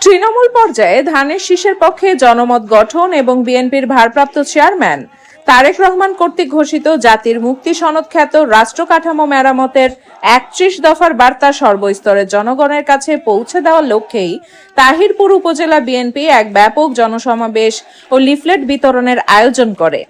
তৃণমূল পর্যায়ে ধানের শীষের পক্ষে জনমত গঠন এবং বিএনপির ভারপ্রাপ্ত চেয়ারম্যান তারেক রহমান কর্তৃক ঘোষিত জাতির মুক্তি সনদ খ্যাত রাষ্ট্র কাঠামো মেরামতের একত্রিশ দফার বার্তা সর্বস্তরের জনগণের কাছে পৌঁছে দেওয়ার লক্ষ্যেই তাহিরপুর উপজেলা বিএনপি এক ব্যাপক জনসমাবেশ ও লিফলেট বিতরণের আয়োজন করে।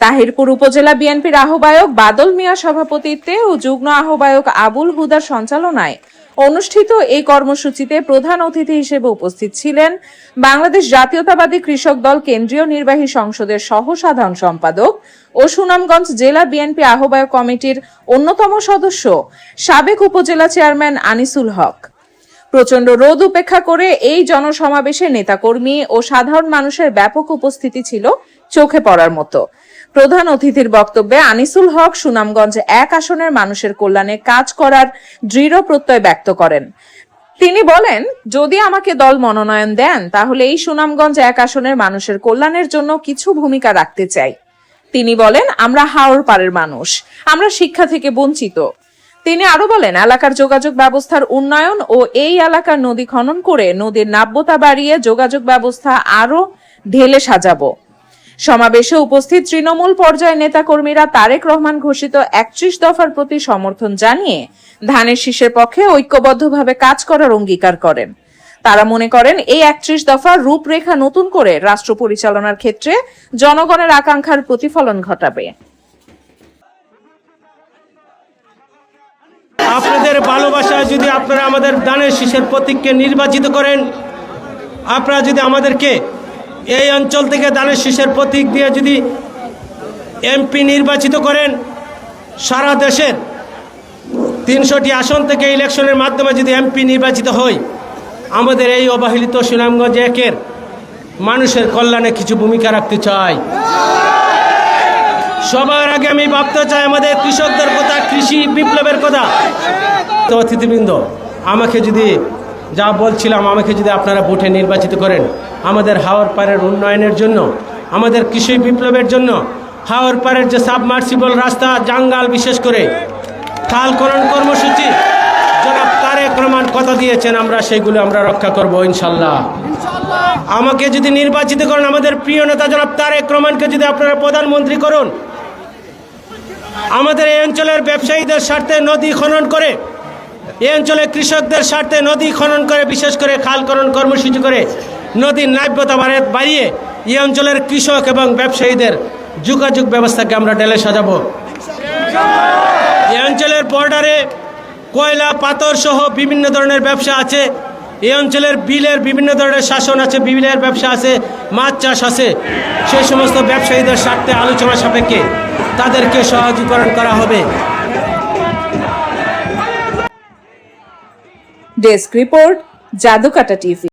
তাহিরপুর উপজেলা বিএনপির আহ্বায়ক বাদল মিয়া সভাপতিত্বে ও যুগ্ম আহ্বায়ক আবুল হুদার সঞ্চালনায় অনুষ্ঠিত এই কর্মসূচিতে প্রধান অতিথি হিসেবে উপস্থিত ছিলেন বাংলাদেশ জাতীয়তাবাদী কৃষক দল কেন্দ্রীয় নির্বাহী সংসদের সহ সাধারণ সম্পাদক ও সুনামগঞ্জ জেলা বিএনপি আহ্বায়ক কমিটির অন্যতম সদস্য সাবেক উপজেলা চেয়ারম্যান আনিসুল হক। প্রচণ্ড রোদ উপেক্ষা করে এই জনসমাবেশে নেতাকর্মী ও সাধারণ মানুষের ব্যাপক উপস্থিতি ছিল চোখে পড়ার মতো। প্রধান অতিথির বক্তব্যে আনিসুল হক সুনামগঞ্জ এক আসনের মানুষের কল্যাণে কাজ করার দৃঢ় প্রত্যয় ব্যক্ত করেন। তিনি বলেন, যদি আমাকে দল মনোনয়ন দেন, তাহলে এই সুনামগঞ্জ এক আসনের মানুষের কল্যাণের জন্য কিছু ভূমিকা রাখতে চাই। তিনি বলেন, আমরা হাওড় পাড়ের মানুষ, আমরা শিক্ষা থেকে বঞ্চিত। তিনি আরও বলেন, এলাকার যোগাযোগ ব্যবস্থার উন্নয়ন ও এই এলাকার নদী খনন করে নদীর নাব্যতা বাড়িয়ে যোগাযোগ ব্যবস্থা আরও ঢেলে সাজাবো। সমাবেশে উপস্থিত তৃণমূল পর্যায়ের নেতাকর্মীরা তারেক রহমান ঘোষিত একত্রিশ দফার প্রতি সমর্থন জানিয়ে ধানের শীষের পক্ষে ঐক্যবদ্ধভাবে কাজ করার অঙ্গীকার করেন। তারা মনে করেন এই একত্রিশ দফার রূপরেখা নতুন করে রাষ্ট্র পরিচালনার ক্ষেত্রে জনগণের আকাঙ্ক্ষার প্রতিফলন ঘটাবে। আপনাদের ভালোবাসায় যদি আপনারা আমাদের দানের শীষের প্রতীককে নির্বাচিত করেন, আপনারা যদি আমাদেরকে এই অঞ্চল থেকে দানের শীষের প্রতীক দিয়ে যদি এমপি নির্বাচিত করেন, সারা দেশের তিনশোটি আসন থেকে ইলেকশনের মাধ্যমে যদি এমপি নির্বাচিত হই আমাদের এই অবহেলিত সুনামগঞ্জ একের মানুষের কল্যাণে কিছু ভূমিকা রাখতে চাই। সবার আগে আমি ভাবতে চাই, আমাদের কৃষকদের কথা, কৃষি বিপ্লবের কথা। তো অতিথিবৃন্দ, আমাকে যদি যা বলছিলাম, আমাকে যদি আপনারা ভোটে নির্বাচিত করেন আমাদের হাওয়ার পাড়ের উন্নয়নের জন্য, আমাদের কৃষি বিপ্লবের জন্য হাওয়ার পাড়ের যে সাবমার্সিবল রাস্তা, জাঙ্গাল বিশেষ করে খালকরণ কর্মসূচি, জনাব তারেক রহমান কথা দিয়েছেন, আমরা সেগুলো আমরা রক্ষা করব, ইনশাল্লাহ। আমাকে যদি নির্বাচিত করেন, আমাদের প্রিয় নেতা জনাব তারেক রহমানকে যদি আপনারা প্রধানমন্ত্রী করুন, আমাদের এই অঞ্চলের ব্যবসায়ীদের স্বার্থে নদী খনন করে, এই অঞ্চলের কৃষকদের স্বার্থে নদী খনন করে, বিশেষ করে খালকরণ কর্মসূচি করে নদীর নাব্যতা বাড়ে- বাড়িয়ে এই অঞ্চলের কৃষক এবং ব্যবসায়ীদের যোগাযোগ ব্যবস্থাকে আমরা ডেলে সাজাবো। এই অঞ্চলের বর্ডারে কয়লা, পাথর সহ বিভিন্ন ধরনের ব্যবসা আছে। এই অঞ্চলের বিলের বিভিন্ন ধরনের শাসন আছে, বিলের ব্যবসা আছে, মাছ চাষ আছে। সেই সমস্ত ব্যবসায়ীদের স্বার্থে আলোচনা সাপেক্ষে তাদেরকে সহজীকরণ করা হবে। Desk report, Jadukata TV.